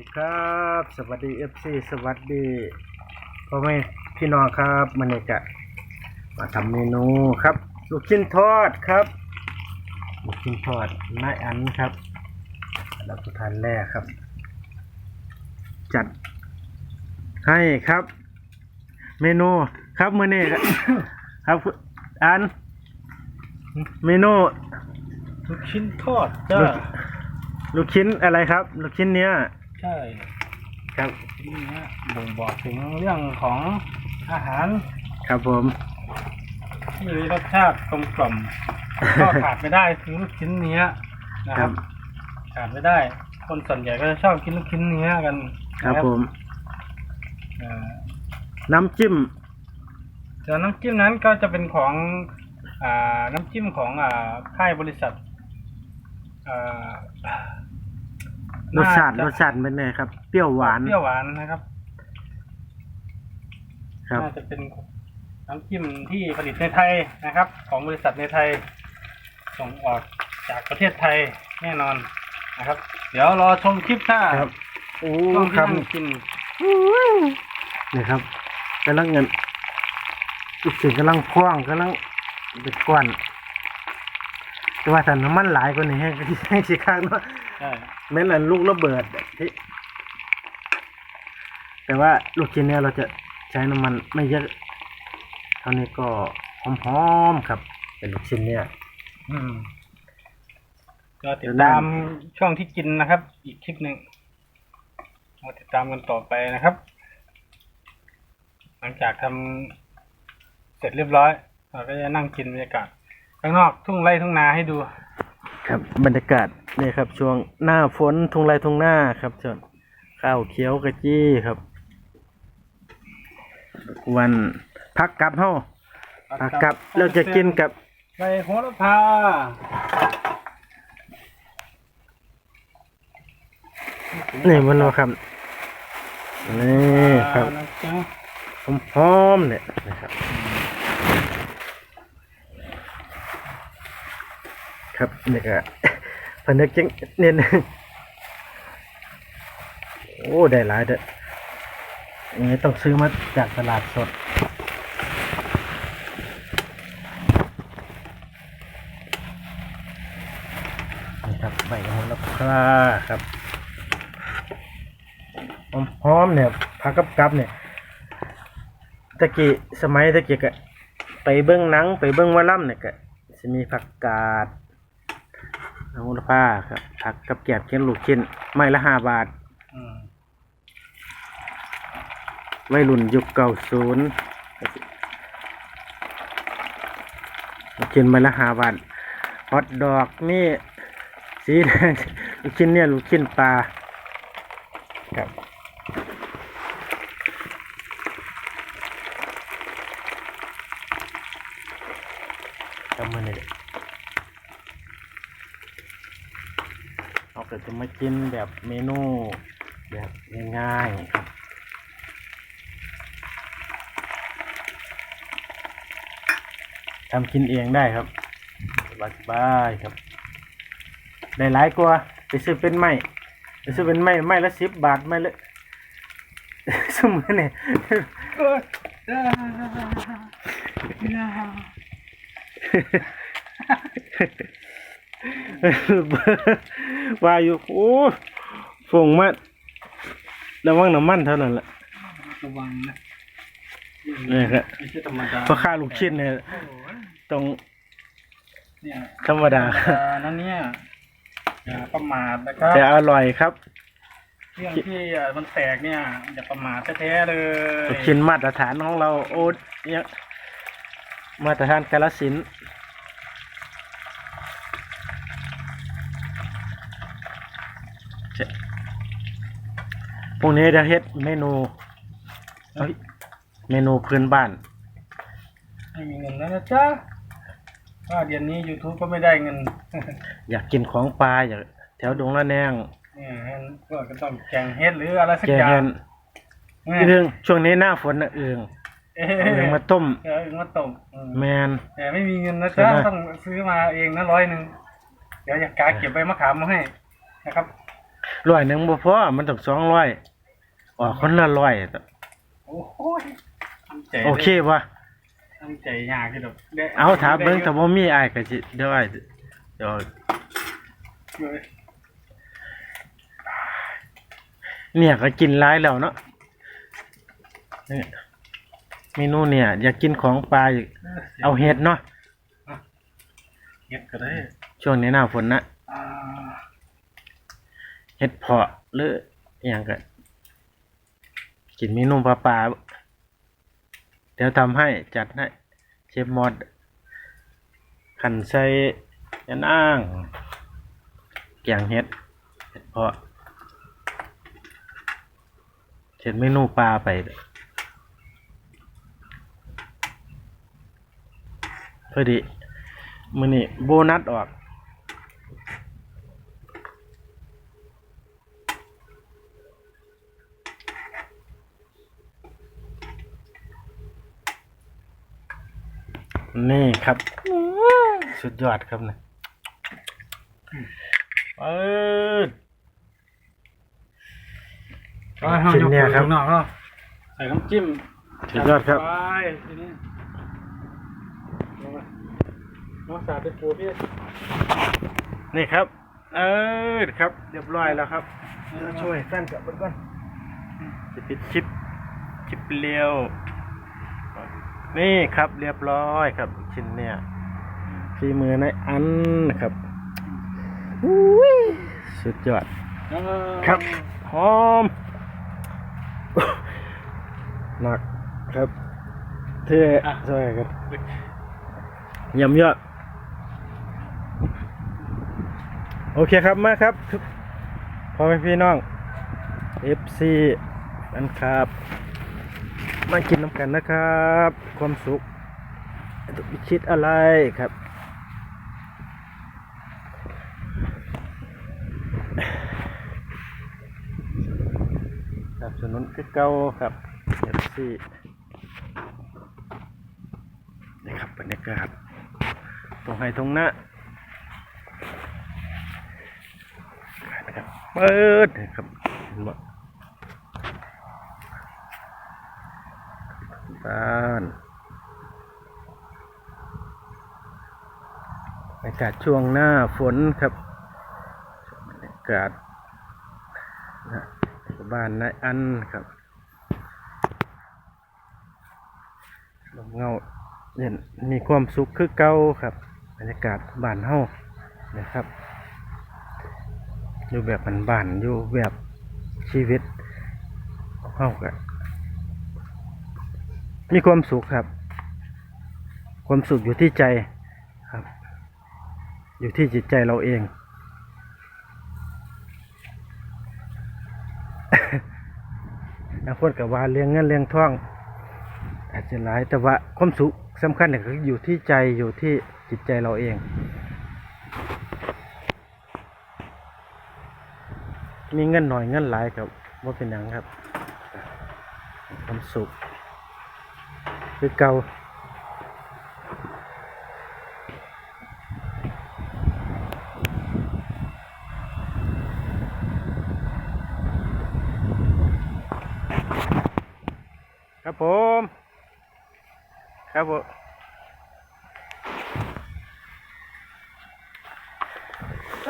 ดีครับ สวัสดีเอฟซีสวัสดีพ่อแม่พี่น้องครับมันนี่กะมาทำเมนูครับ ลูกชิ้นทอดครับ ลูกชิ้นทอดนายอันครับรับประทานแรกครับ จัดให้ครับ เมนูครับมื่อนี้ครับครับอัน เมนูลูกชิ้นทอดจ้าลูกลูกชิ้นอะไรครับ ลูกชิ้นเนี้ยใช่ ครับ นี่ฮะบ่งบอกถึงเรื่องของอาหารครับผม ที่มีรสชาติกลมกล่อมก็ขาดไม่ได้คือลูกชิ้นเนื้อนะคครัรับบขาดไม่ได้ คนส่วนใหญ่ก็จะชอบกินลูกชิ้นเนื้อกันครับนะผมเอ่อน้ำจิ้มส่วนน้ำจิ้มนั้นก็จะเป็นของอ่าน้ำจิ้มของอ่าค่ายบริษัทอ่า รสชาติน่รจะสชาติเป็นไงครับ เปรี้ยวหวาน เปรี้ยวหวานนะครับ ครับ น่าจะเป็นน้ำจิ้มที่ผลิตในไทยนะครับ ของบริษัทในไทย ส่งออกจากประเทศไทยแน่นอนนะครับ เดี๋ยวรอชมคลิปถ้าครับโอ้ช่วงคที่รับนั่งกินนี่ครับกำลังเงินอีกสิ่งกำลังพ่วงกำลังเป็นก้อนแต่ว่าถ้าน้ำมันหลายกว่านี้ให้ให้สิข้างเนาะ ใช่แม้นอันลูกระเบิดที่แต่ว่าลูกชิ้นเนี่ยเราจะใช้น้ำมันไม่เยอะเท่านี้ก็หอมๆครับ เป็นลูกชิ้นเนี่ย อืมก็ติดตามช่วงที่กินนะครับ อีกคลิปหนึ่งมาติดตามกันต่อไปนะครับ หลังจากทำเสร็จเรียบร้อยเราก็จะนั่งกินบรรยากาศข้างนอกทุ่งไร่ทุ่งนาให้ดู ครับบรรยากาศนี่ครับ ช่วงหน้าฝนทุ่งไรทุ่งหน้าครับส่วนข้าวเขียวกะจี้ครับ วันพักกลับเฮาพักกลับเราจะกินกับใบโหระพานี่มันว่าครับนี่ครับนะจ๊ะหอมๆเนี่ยนะครับ ครับนี่ก็พนึกจังเนี่ยนโอ้ได้หลายเด้ออย่างนี้ต้องซื้อมาจากตลาดสดนี่ครับใบโหระพาครับหอมเนี่ยผักกับกับเนี่ยตะกี้สมัยตะกี้ก็ไปเบิ้งหนังไปเบิ้งว่าล่ำเนี่ยก็จะมีผักกาด โหระพาครับผักกับแกบเขียนลูกชิ้นไม้ละห้าบาทอืมวัยรุ่นยุคเก่าศูนย์กินมาละหาบาทฮอตดอกนี่สีแดง ลูกชิ้นเนี่ยลูกชิ้นปลาครับทำมาเนี่ยเรา ก็จะมากินแบบเมนูแบบง่ายๆครับทำกินเองได้ครับสบายบายๆครับ ได้หลายกว่าไปซื้อเป็นไม้ไปซื้อเป็นไม้ไม้ละสิบบาทไม้ละสมมติเนี่ยเออเออ ว่าอยู่ โอ้ฟงมาระวังน้ำมันเท่านั้นแหละระวังนะนี่ครับไม่ใช่ธรรมดาเพราะค่าลูกชิ้นเนี่ยโอ้โหตรงเนี่ยธรรมดาธรรมดานั่นเนี่ยอย่าประมาทนะครับแต่อร่อยครับเรื่องที่อะมันแตกเนี่ยอย่าประมาทแท้ๆเลยลูกชิ้นมาตรฐานของเราโอ้เนี่ยมาตรฐานกาลสินธุ์เจ๊ พรุ่งนี้จะเฮ็ดเมนูเอ้ยเมนูพื้นบ้าน ไม่มีเงินแล้วนะจ๊ะว่าเดือนนี้ YouTube ก็ไม่ได้เงิน อยากกินของปลาอยากแถวดงละแนงเนี่ยก็ก็ต้องแกงเฮ็ดหรืออะไรสักแกอย่างเห็นเนี่ยอีกเรื่องช่วงนี้หน้าฝนน่ะเอืองเอ๊ะเอาเอืองมาต้มเออมาตกอืมแมน แต่ไม่มีเงินนะใช่จ๊ะไหม ต้องซื้อมาเองนะร้อยหนึ่งเดี๋ยวอยากกาเก็บใบมะขามมาให้นะครับ ร้อยหนึ่งบ่พอมันต้องสองร้อยออกคนละร้อยโอ้โหตั้งใจโอเคป่ะตั้งใจยากที่ดอกได้เอาถามเบิ่งถ้าบ่มีอ้ายก็สิเดี๋ยวอ้ายเดี๋ยวเนี่ยก็กินหลายแล้วเนาะนี่เมนูเนี่ย อยากกินของปลาอีกเอาเห็ดเนาะเฮ็ดก็ได้ช่วงนี้หน้าฝนนะอ่า เห็ดเพาะหรืออย่างก็กินเมนูปลาปลาเดี๋ยวทำให้จัดให้เชฟมอดขันใส่ยะนางแกงเห็ดเห็ดเพาะเช็ดเมนูปลาไปพอดีมือนี่โบนัสออก นี่ครับ สุดยอดครับนะเปิดเอาให้ชิ้นเนี่ยครับยกข้างนอกเนาะใส่น้ำจิ้มสุดยอดครับไปทีนี้เอาไปน้องสาดไปปูพี่นี่ครับ เออครับ เรียบร้อยแล้วครับช่วยสั้นกับมันก่อนจะปิดชิปชิปเลี้ยว นี่ครับเรียบร้อยครับ ชิ้นเนี่ยฝีมือในอันนะครับอุ้ยสุดยอด ครับหอมหนักครับเท่ใช่ครับเยี่ยมยอดโอเคครับมาครับพ่อแม่พี่น้อง FC นันครับ มากินน้ำกันนะครับ ความสุขตุกชิดอะไรครับสนับสนุนคือเก่าครับเอฟซีนี่ครับบรรยากาศตรงไห้ตรงหน้านะครับเปิดนะครับเห็นบ่ บ้านบรรยากาศช่วงหน้าฝนครับบรรยากาศนะบ้านนายอันครับลมเงาเย็นมีความสุขคือเก่าครับ บรรยากาศบ้านเฮานะครับ อยู่แบบบ้านๆอยู่แบบชีวิตเฮากัน มีความสุขครับ ความสุขอยู่ที่ใจครับ อยู่ที่จิตใจเราเองบางคนกับว่าเลี้ยงเงินเลี้ยงทอง อาจจะหลายแต่ว่าความสุขสำคัญเนี่ยคืออยู่ที่ใจอยู่ที่จิตใจเราเอง มีเงินหน่อยเงินหลายครับว่าเป็นอย่างครับ ความสุข คือเก่าครับผมครับผม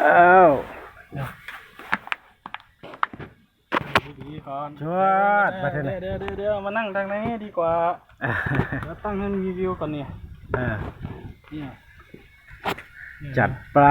อ้าวดีๆก่อนชวด มาเถอะนะเดี๋ยวเดี๋ยวเดี๋ยวมานั่งทางนี้ดีกว่าอ่าแล้วตั้งให้มันมีวิวก่อนเนี่ยอ่าเนี่ยจัดปลา